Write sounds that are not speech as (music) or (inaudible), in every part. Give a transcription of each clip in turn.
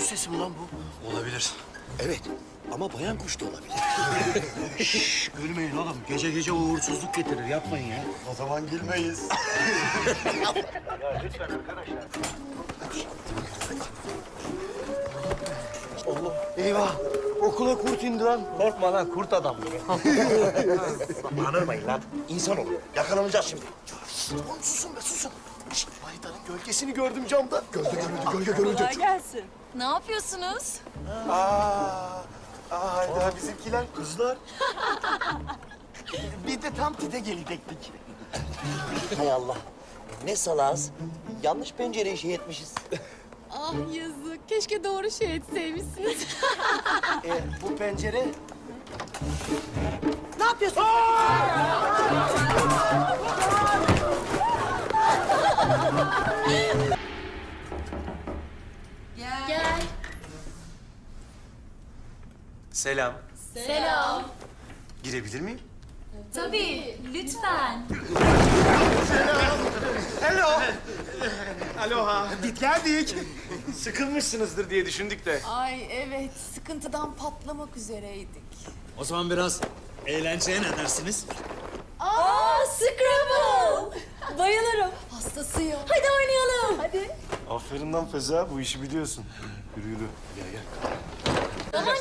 sesi mi lan bu? Olabilir. Evet. Ama bayan kuş da olabilir. (laughs) Şşş, gülmeyin oğlum. Gece gece uğursuzluk getirir. Yapmayın ya. O zaman gülmeyiz. (laughs) Eyvah. Okula kurt indi lan. Korkma lan kurt adam. (laughs) Bağırmayın lan. İnsan olun. Yakalanacağız şimdi. Oğlum susun be susun. Gölgesini gördüm camda. Gölge görüldü, gölge görüldü. Kolay gelsin. Ne yapıyorsunuz? Aa, aa hayda bizimkiler kızlar. (laughs) Bir de tam tide gelecektik. Hay Allah. Ne salaz. Yanlış pencereyi şey etmişiz. Ah yazık. Keşke doğru şey etseymişsiniz. (laughs) E, bu pencere (laughs) Gel. Selam. Selam. Girebilir miyim? Tabii. Lütfen. Aloha. Bit geldik. Sıkılmışsınızdır diye düşündük de. Ay evet, sıkıntıdan patlamak üzereydik. O zaman biraz eğlenceye ne dersiniz? Aa, Scrabble. Bayılırım. Hastasıyım. Hadi oynayalım. Hadi. Aferin lan Feza bu işi biliyorsun. Yürü yürü. Gel gel. Zaman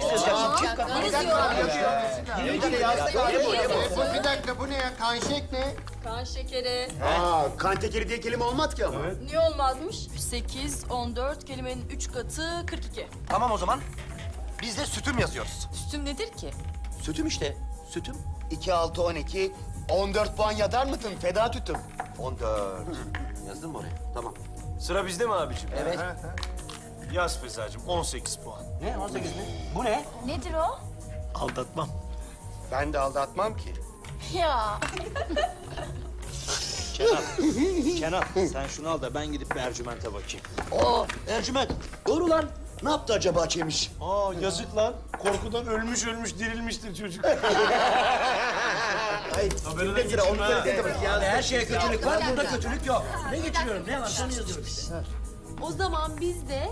geçiyor. Bir dakika bu ne ya? Kan şek ne? Kan şekeri. Aa, kan tekeri diye kelime olmaz ki ama. Niye olmazmış? 8, 14, kelimenin 3 katı 42. Tamam o zaman. Biz de sütüm yazıyoruz. Sütüm nedir ki? Sütüm işte. Sütüm. 2, 6, 12, 14 puan yazar mısın? Feda tütüm. 14. Yazdın mı oraya? Tamam. Sıra bizde mi abiciğim? Evet. Yaz Fezacığım 18 puan. Ne? 18 mi? Bu ne? Nedir o? Aldatmam. Ben de aldatmam ki. Ya. Kenan, Kenan sen şunu al da ben gidip bir Ercüment'e bakayım. Aa, Ercüment. Doğru lan. Ne yaptı acaba Çemiş? Aa yazık lan. Korkudan ölmüş ölmüş dirilmiştir çocuk. (laughs) Hayır, Haberine geçin ha. Her şeye kötülük var, burada kötülük yok. Ne geçiriyorum? Ne var? Onu yazıyorum işte. O zaman biz de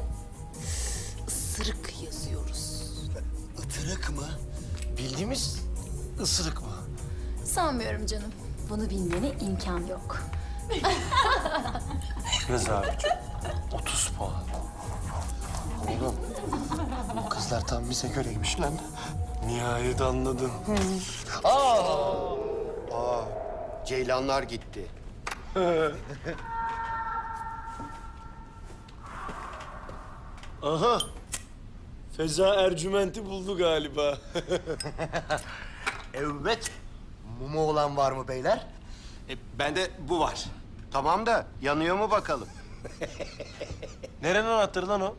ısırık yazıyoruz. Itırık mı? Bildiğimiz ısırık mı? Sanmıyorum canım. Bunu bilmene imkan yok. Yaz abiciğim. 30 puan. Oğlum bu kızlar tam bize göreymiş lan. Nihayet anladın. Aa, ceylanlar gitti. (laughs) Aha. Feza Ercüment'i buldu galiba. (laughs) Evet. Mumu olan var mı beyler? e, bende bu var. Tamam da yanıyor mu bakalım? (laughs) Nerenin anahtarı lan o?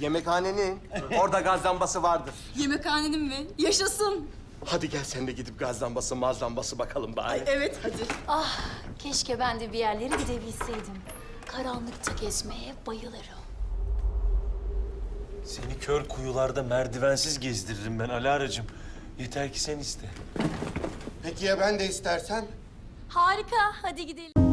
Yemekhanenin. Orada gaz lambası vardır. Yemekhanenin mi? Yaşasın. Hadi gel sen de gidip gaz lambası, maz lambası bakalım bari. Evet, hadi. Ah, keşke ben de bir yerlere gidebilseydim. Karanlıkta gezmeye bayılırım. Seni kör kuyularda merdivensiz gezdiririm ben Alara'cığım. Yeter ki sen iste. Peki ya ben de istersen? Harika, hadi gidelim.